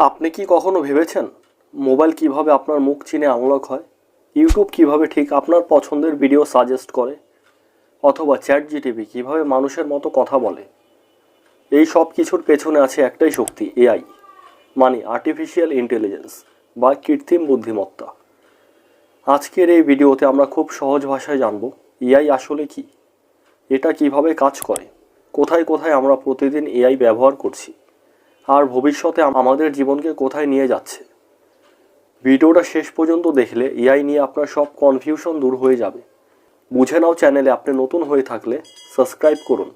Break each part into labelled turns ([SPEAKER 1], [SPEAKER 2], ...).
[SPEAKER 1] আপনি কি কখনো ভেবেছেন মোবাইল কীভাবে আপনার মুখ চিনে আনলক হয়? ইউটিউব কীভাবে ঠিক আপনার পছন্দের ভিডিও সাজেস্ট করে? অথবা চ্যাট জিটিভি কীভাবে মানুষের মতো কথা বলে? এই সব কিছুর পেছনে আছে একটাই শক্তি এআই মানে আর্টিফিশিয়াল ইন্টেলিজেন্স বা কৃত্রিম বুদ্ধিমত্তা। আজকের এই ভিডিওতে আমরা খুব সহজ ভাষায় জানব এআই আসলে কি? এটা কীভাবে কাজ করে? কোথায় কোথায় আমরা প্রতিদিন এআই ব্যবহার করছি? আর ভবিষ্যতে আমাদের জীবনকে কোথায় নিয়ে যাচ্ছে? ভিডিওটা শেষ পর্যন্ত দেখলে এআই নিয়ে আপনার সব কনফিউশন দূর হয়ে যাবে। বুঝে নাও চ্যানেলে আপনি নতুন হয়ে থাকলে সাবস্ক্রাইব করুন।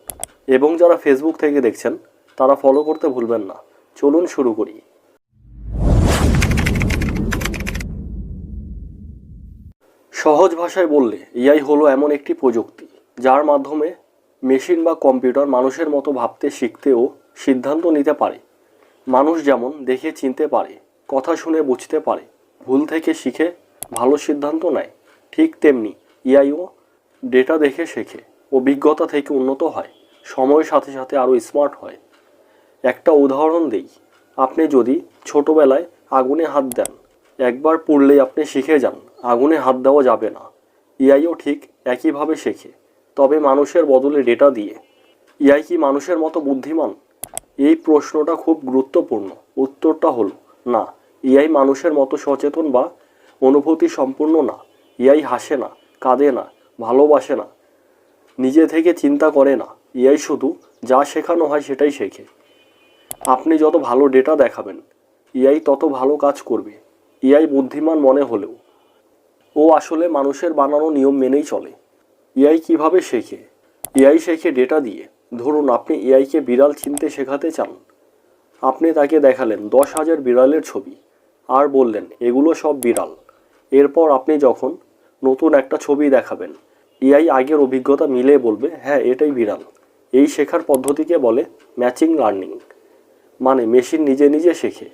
[SPEAKER 1] এবং যারা ফেসবুক থেকে দেখছেন, তারা ফলো করতে ভুলবেন না। চলুন শুরু করি। সহজ ভাষায় বললে, এআই হলো এমন একটি প্রযুক্তি, যার মাধ্যমে মেশিন বা কম্পিউটার মানুষের মতো ভাবতে, শিখতে ও সিদ্ধান্ত নিতে পারে। মানুষ যেমন দেখে চিনতে পারে, কথা শুনে বুঝতে পারে, ভুল থেকে শিখে ভালো সিদ্ধান্ত নেয়, ঠিক তেমনি ইআইও ডেটা দেখে শেখে অভিজ্ঞতা থেকে উন্নত হয়, সময়ের সাথে সাথে আরও স্মার্ট হয়। একটা উদাহরণ দেই, আপনি যদি ছোটোবেলায় আগুনে হাত দেন, একবার পড়লেই আপনি শিখে যান, আগুনে হাত দেওয়া যাবে না। এআইও ঠিক একইভাবে শেখে, তবে মানুষের বদলে ডেটা দিয়ে। এআই কি মানুষের মতো বুদ্ধিমান? এই প্রশ্নটা খুব গুরুত্বপূর্ণ। উত্তরটা হলো, না, এআই মানুষের মতো সচেতন বা অনুভূতি সম্পূর্ণ না। এআই হাসে না, কাঁদে না, ভালোবাসে না, নিজে থেকে চিন্তা করে না। এআই শুধু যা শেখানো হয় সেটাই শেখে। আপনি যত ভালো ডেটা দেখাবেন, এআই তত ভালো কাজ করবে। এআই বুদ্ধিমান মনে হলেও। ও আসলে মানুষের বানানো নিয়ম মেনেই চলে। এআই কীভাবে শেখে? এআই শেখে ডেটা দিয়ে। ধরুন আপনি এআইকে বিড়াল চিনতে শেখাতে চান। আপনি তাকে দেখালেন দশ হাজার বিড়ালের ছবি আর বললেন, এগুলো সব বিড়াল। এরপর আপনি যখন নতুন একটা ছবি দেখাবেন এআই আগের অভিজ্ঞতা মিলে বলবে হ্যাঁ এটাই বিড়াল। এই শেখার পদ্ধতিকে বলে ম্যাচিং লার্নিং মানে মেশিন নিজে নিজে শেখে।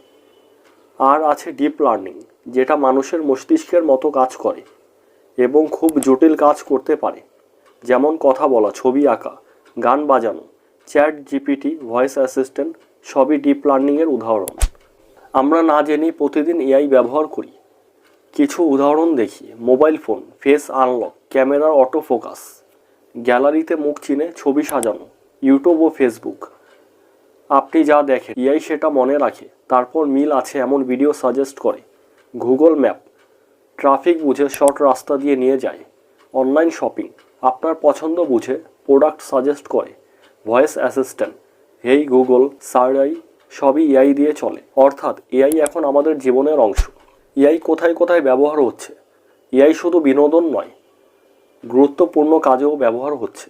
[SPEAKER 1] আর আছে ডিপ লার্নিং, যেটা মানুষের মস্তিষ্কের মতো কাজ করে এবং খুব জটিল কাজ করতে পারে। যেমন কথা বলা, ছবি আঁকা গান বাজানো, চ্যাট জিপিটি, ভয়েস অ্যাসিস্ট্যান্ট, সবই ডিপ লার্নিংয়ের উদাহরণ। আমরা না জেনেই প্রতিদিন এআই ব্যবহার করি। কিছু উদাহরণ দেখি, মোবাইল ফোন, ফেস আনলক, ক্যামেরার অটো ফোকাস গ্যালারিতে মুখ চিনে ছবি সাজানো, ইউটিউব ও ফেসবুক। আপনি যা দেখেন, এআই সেটা মনে রাখে, তারপর মিল আছে এমন ভিডিও সাজেস্ট করে। গুগল ম্যাপ, ট্রাফিক বুঝে শর্ট রাস্তা দিয়ে নিয়ে যায়। অনলাইন শপিং, আপনার পছন্দ বুঝে প্রোডাক্ট সাজেস্ট করে। ভয়েস অ্যাসিস্ট্যান্ট হেই গুগল সারাই সবই এআই দিয়ে চলে। অর্থাৎ এআই এখন আমাদের জীবনের অংশ। এআই কোথায় কোথায় ব্যবহার হচ্ছে? এআই শুধু বিনোদন নয়, গুরুত্বপূর্ণ কাজেও ব্যবহার হচ্ছে।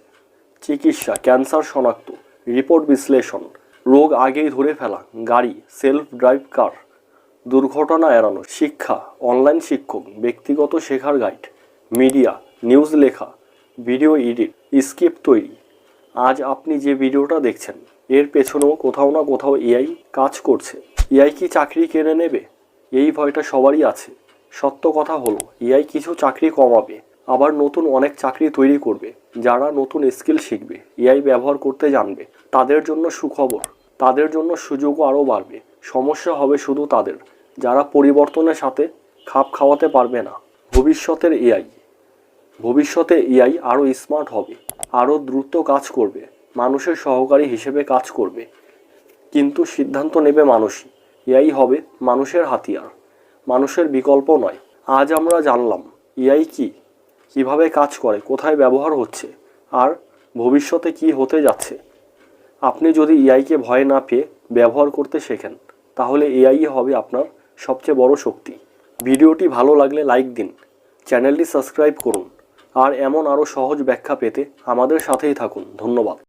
[SPEAKER 1] চিকিৎসা, ক্যান্সার শনাক্ত, রিপোর্ট বিশ্লেষণ, রোগ আগেই ধরে ফেলা, গাড়ি, সেলফ ড্রাইভ কার, দুর্ঘটনা এড়ানো, শিক্ষা, অনলাইন শিক্ষক, ব্যক্তিগত শেখার গাইড, মিডিয়া, নিউজ লেখা ভিডিও এডিট স্ক্রিপ্ট তৈরি। আজ আপনি যে ভিডিওটা দেখছেন, এর পেছনেও কোথাও না কোথাও এআই কাজ করছে। এআই কি চাকরি কেড়ে নেবে? এই ভয়টা সবারই আছে। সত্য কথা হলো, এআই কিছু চাকরি কমাবে, আবার নতুন অনেক চাকরি তৈরি করবে, যারা নতুন স্কিল শিখবে, এআই ব্যবহার করতে জানবে। তাদের জন্য সুখবর, তাদের জন্য সুযোগও আরও বাড়বে। সমস্যা হবে শুধু তাদের, যারা পরিবর্তনের সাথে খাপ খাওয়াতে পারবে না। ভবিষ্যতের এআই ভবিষ্যতে এআই আরও স্মার্ট হবে আরও দ্রুত কাজ করবে, মানুষের সহকারী হিসেবে কাজ করবে। কিন্তু সিদ্ধান্ত নেবে মানুষই, এআই হবে মানুষের হাতিয়ার, মানুষের বিকল্প নয়। আজ আমরা জানলাম, এআই কি, কীভাবে কাজ করে, কোথায় ব্যবহার হচ্ছে, আর ভবিষ্যতে কি হতে যাচ্ছে। আপনি যদি এআইকে ভয় না পেয়ে ব্যবহার করতে শেখেন, তাহলে এআই হবে আপনার সবচেয়ে বড় শক্তি। ভিডিওটি ভালো লাগলে লাইক দিন, চ্যানেলটি সাবস্ক্রাইব করুন। আর এমন আরও সহজ ব্যাখ্যা পেতে আমাদের সাথেই থাকুন। ধন্যবাদ।